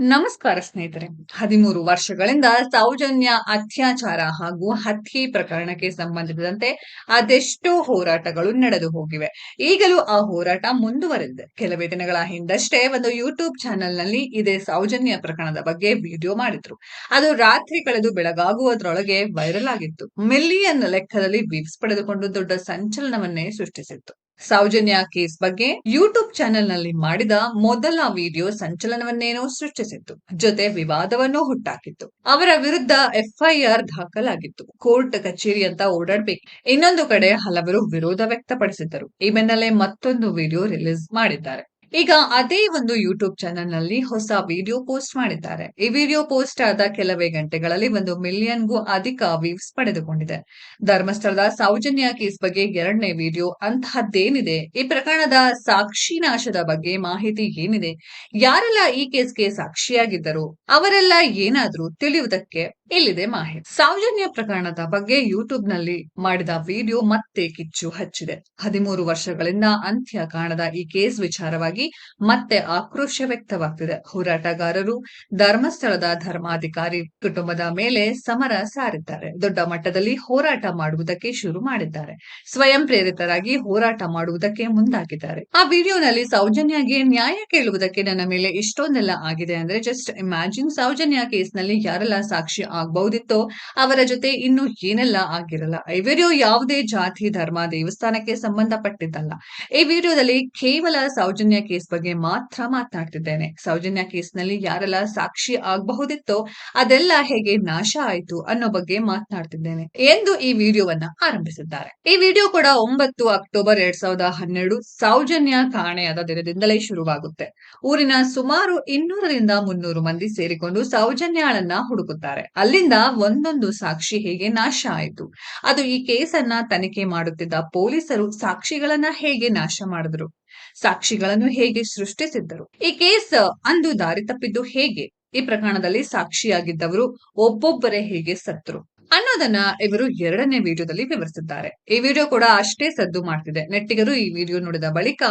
ನಮಸ್ಕಾರ ಸ್ನೇಹಿತರೆ. ಹದಿಮೂರು ವರ್ಷಗಳಿಂದ ಸೌಜನ್ಯ ಅತ್ಯಾಚಾರ ಹಾಗೂ ಹತ್ಯೆ ಪ್ರಕರಣಕ್ಕೆ ಸಂಬಂಧಿಸಿದಂತೆ ಅದೆಷ್ಟೋ ಹೋರಾಟಗಳು ನಡೆದು ಹೋಗಿವೆ. ಈಗಲೂ ಆ ಹೋರಾಟ ಮುಂದುವರೆದಿದೆ. ಕೆಲವೇ ದಿನಗಳ ಹಿಂದಷ್ಟೇ ಒಂದು ಯೂಟ್ಯೂಬ್ ಚಾನೆಲ್ನಲ್ಲಿ ಇದೇ ಸೌಜನ್ಯ ಪ್ರಕರಣದ ಬಗ್ಗೆ ವಿಡಿಯೋ ಮಾಡಿದ್ರು. ಅದು ರಾತ್ರಿ ಕಳೆದು ಬೆಳಗಾಗುವುದರೊಳಗೆ ವೈರಲ್ ಆಗಿತ್ತು. ಮಿಲಿಯನ್ ಲೆಕ್ಕದಲ್ಲಿ ವ್ಯೂಸ್ ಪಡೆದುಕೊಂಡು ದೊಡ್ಡ ಸಂಚಲನವನ್ನೇ ಸೃಷ್ಟಿಸಿತ್ತು. ಸೌಜನ್ಯ ಕೇಸ್ ಬಗ್ಗೆ ಯೂಟ್ಯೂಬ್ ಚಾನೆಲ್ನಲ್ಲಿ ಮಾಡಿದ ಮೊದಲ ವಿಡಿಯೋ ಸಂಚಲನವನ್ನೇನೋ ಸೃಷ್ಟಿಸಿತ್ತು. ಜೊತೆ ವಿವಾದವನ್ನು ಹುಟ್ಟಾಕಿತ್ತು. ಅವರ ವಿರುದ್ಧ ಎಫ್ಐಆರ್ ದಾಖಲಾಗಿತ್ತು. ಕೋರ್ಟ್ ಕಚೇರಿ ಅಂತ ಓಡಾಡ್ಬೇಕು. ಇನ್ನೊಂದು ಕಡೆ ಹಲವರು ವಿರೋಧ ವ್ಯಕ್ತಪಡಿಸಿದ್ದರು. ಈ ಬೆನ್ನಲ್ಲೇ ಮತ್ತೊಂದು ವಿಡಿಯೋ ರಿಲೀಸ್ ಮಾಡಿದ್ದಾರೆ. ಈಗ ಅದೇ ಒಂದು ಯೂಟ್ಯೂಬ್ ಚಾನೆಲ್ನಲ್ಲಿ ಹೊಸ ವಿಡಿಯೋ ಪೋಸ್ಟ್ ಮಾಡಿದ್ದಾರೆ. ಈ ವಿಡಿಯೋ ಪೋಸ್ಟ್ ಆದ ಕೆಲವೇ ಗಂಟೆಗಳಲ್ಲಿ ಒಂದು ಮಿಲಿಯನ್ಗೂ ಅಧಿಕ ವ್ಯೂಸ್ ಪಡೆದುಕೊಂಡಿದೆ. ಧರ್ಮಸ್ಥಳದ ಸೌಜನ್ಯ ಕೇಸ್ ಬಗ್ಗೆ ಎರಡನೇ ವಿಡಿಯೋ ಅಂತಹದ್ದೇನಿದೆ? ಈ ಪ್ರಕರಣದ ಸಾಕ್ಷಿ ನಾಶದ ಬಗ್ಗೆ ಮಾಹಿತಿ ಏನಿದೆ? ಯಾರೆಲ್ಲ ಈ ಕೇಸ್ಗೆ ಸಾಕ್ಷಿಯಾಗಿದ್ದರು? ಅವರೆಲ್ಲ ಏನಾದ್ರೂ ತಿಳಿಯುವುದಕ್ಕೆ ಇಲ್ಲಿದೆ ಮಾಹಿತಿ. ಸೌಜನ್ಯ ಪ್ರಕರಣದ ಬಗ್ಗೆ ಯೂಟ್ಯೂಬ್ನಲ್ಲಿ ಮಾಡಿದ ವಿಡಿಯೋ ಮತ್ತೆ ಕಿಚ್ಚು ಹಚ್ಚಿದೆ. ಹದಿಮೂರು ವರ್ಷಗಳಿಂದ ಅಂತ್ಯ ಕಾಣದ ಈ ಕೇಸ್ ವಿಚಾರವಾಗಿ ಮತ್ತೆ ಆಕ್ರೋಶ ವ್ಯಕ್ತವಾಗ್ತಿದೆ. ಹೋರಾಟಗಾರರು, ಧರ್ಮಸ್ಥಳದ ಧರ್ಮಾಧಿಕಾರಿ ಕುಟುಂಬದ ಮೇಲೆ ಸಮರ ಸಾರಿದ್ದಾರೆ. ದೊಡ್ಡ ಮಟ್ಟದಲ್ಲಿ ಹೋರಾಟ ಮಾಡುವುದಕ್ಕೆ ಶುರು ಮಾಡಿದ್ದಾರೆ. ಸ್ವಯಂ ಪ್ರೇರಿತರಾಗಿ ಹೋರಾಟ ಮಾಡುವುದಕ್ಕೆ ಮುಂದಾಗಿದ್ದಾರೆ. ಆ ವಿಡಿಯೋನಲ್ಲಿ ಸೌಜನ್ಯಗೆ ನ್ಯಾಯ ಕೇಳುವುದಕ್ಕೆ ನನ್ನ ಮೇಲೆ ಇಷ್ಟೊಂದೆಲ್ಲ ಆಗಿದೆ ಅಂದ್ರೆ ಜಸ್ಟ್ ಇಮ್ಯಾಜಿನ್ ಸೌಜನ್ಯ ಕೇಸ್ನಲ್ಲಿ ಯಾರೆಲ್ಲ ಸಾಕ್ಷಿ ಆಗಬಹುದಿತ್ತೋ ಅವರ ಜೊತೆ ಇನ್ನು ಏನೆಲ್ಲ ಆಗಿರಲ್ಲ. ಈ ವಿಡಿಯೋ ಯಾವುದೇ ಜಾತಿ, ಧರ್ಮ, ದೇವಸ್ಥಾನಕ್ಕೆ ಸಂಬಂಧಪಟ್ಟಿದ್ದಲ್ಲ. ಈ ವಿಡಿಯೋದಲ್ಲಿ ಕೇವಲ ಸೌಜನ್ಯ ಕೇಸ್ ಬಗ್ಗೆ ಮಾತ್ರ ಮಾತನಾಡ್ತಿದ್ದೇನೆ ಸೌಜನ್ಯ ಕೇಸ್ನಲ್ಲಿ ಯಾರೆಲ್ಲ ಸಾಕ್ಷಿ ಆಗಬಹುದಿತ್ತೋ ಅದೆಲ್ಲ ಹೇಗೆ ನಾಶ ಆಯಿತು ಅನ್ನೋ ಬಗ್ಗೆ ಮಾತನಾಡ್ತಿದ್ದೇನೆ ಎಂದು ಈ ವಿಡಿಯೋವನ್ನ ಆರಂಭಿಸಿದ್ದಾರೆ. ಈ ವಿಡಿಯೋ ಕೂಡ ಒಂಬತ್ತು ಅಕ್ಟೋಬರ್ ಎರಡ್ ಸಾವಿರದ ಹನ್ನೆರಡು ಸೌಜನ್ಯ ಕಾಣೆಯಾದ ದಿನದಿಂದಲೇ ಶುರುವಾಗುತ್ತೆ. ಊರಿನ ಸುಮಾರು ಇನ್ನೂರರಿಂದ ಮುನ್ನೂರು ಮಂದಿ ಸೇರಿಕೊಂಡು ಸೌಜನ್ಯಾಳನ್ನ ಹುಡುಕುತ್ತಾರೆ. ಅಲ್ಲಿಂದ ಒಂದೊಂದು ಸಾಕ್ಷಿ ಹೇಗೆ ನಾಶ ಆಯಿತು? ಅದು ಈ ಕೇಸನ್ನ ತನಿಖೆ ಮಾಡುತ್ತಿದ್ದ ಪೊಲೀಸರು ಸಾಕ್ಷಿಗಳನ್ನ ಹೇಗೆ ನಾಶ ಮಾಡಿದ್ರು? ಸಾಕ್ಷಿಗಳನ್ನು ಹೇಗೆ ಸೃಷ್ಟಿಸಿದ್ದರು? ಈ ಕೇಸ್ ಅಂದು ದಾರಿ ತಪ್ಪಿದ್ದು ಹೇಗೆ? ಈ ಪ್ರಕರಣದಲ್ಲಿ ಸಾಕ್ಷಿಯಾಗಿದ್ದವರು ಒಬ್ಬೊಬ್ಬರೇ ಹೇಗೆ ಸತ್ರು ಅನ್ನೋದನ್ನ ಇವರು ಎರಡನೇ ವಿಡಿಯೋದಲ್ಲಿ ವಿವರಿಸಿದ್ದಾರೆ. ಈ ವಿಡಿಯೋ ಕೂಡ ಅಷ್ಟೇ ಸದ್ದು ಮಾಡ್ತಿದೆ. ನೆಟ್ಟಿಗರು ಈ ವಿಡಿಯೋ ನೋಡಿದ ಬಳಿಕ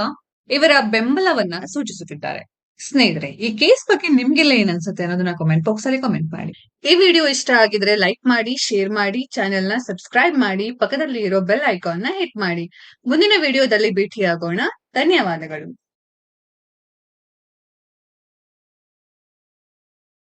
ಇವರ ಬೆಂಬಲವನ್ನ ಸೂಚಿಸುತ್ತಿದ್ದಾರೆ. ಸ್ನೇಹಿತರೆ, ಈ ಕೇಸ್ ಬಗ್ಗೆ ನಿಮ್ಗೆಲ್ಲ ಏನ್ ಅನ್ಸುತ್ತೆ ಅನ್ನೋದನ್ನ ಕಾಮೆಂಟ್ ಬಾಕ್ಸ್ ಅಲ್ಲಿ ಕಾಮೆಂಟ್ ಮಾಡಿ. ಈ ವಿಡಿಯೋ ಇಷ್ಟ ಆಗಿದ್ರೆ ಲೈಕ್ ಮಾಡಿ ಶೇರ್ ಮಾಡಿ ಚಾನೆಲ್ನ ಸಬ್ಸ್ಕ್ರೈಬ್ ಮಾಡಿ ಪಕ್ಕದಲ್ಲಿ ಇರೋ ಬೆಲ್ ಐಕಾನ್ನ ಹಿಟ್ ಮಾಡಿ. ಮುಂದಿನ ವಿಡಿಯೋದಲ್ಲಿ ಭೇಟಿಯಾಗೋಣ. ಧನ್ಯವಾದಗಳು.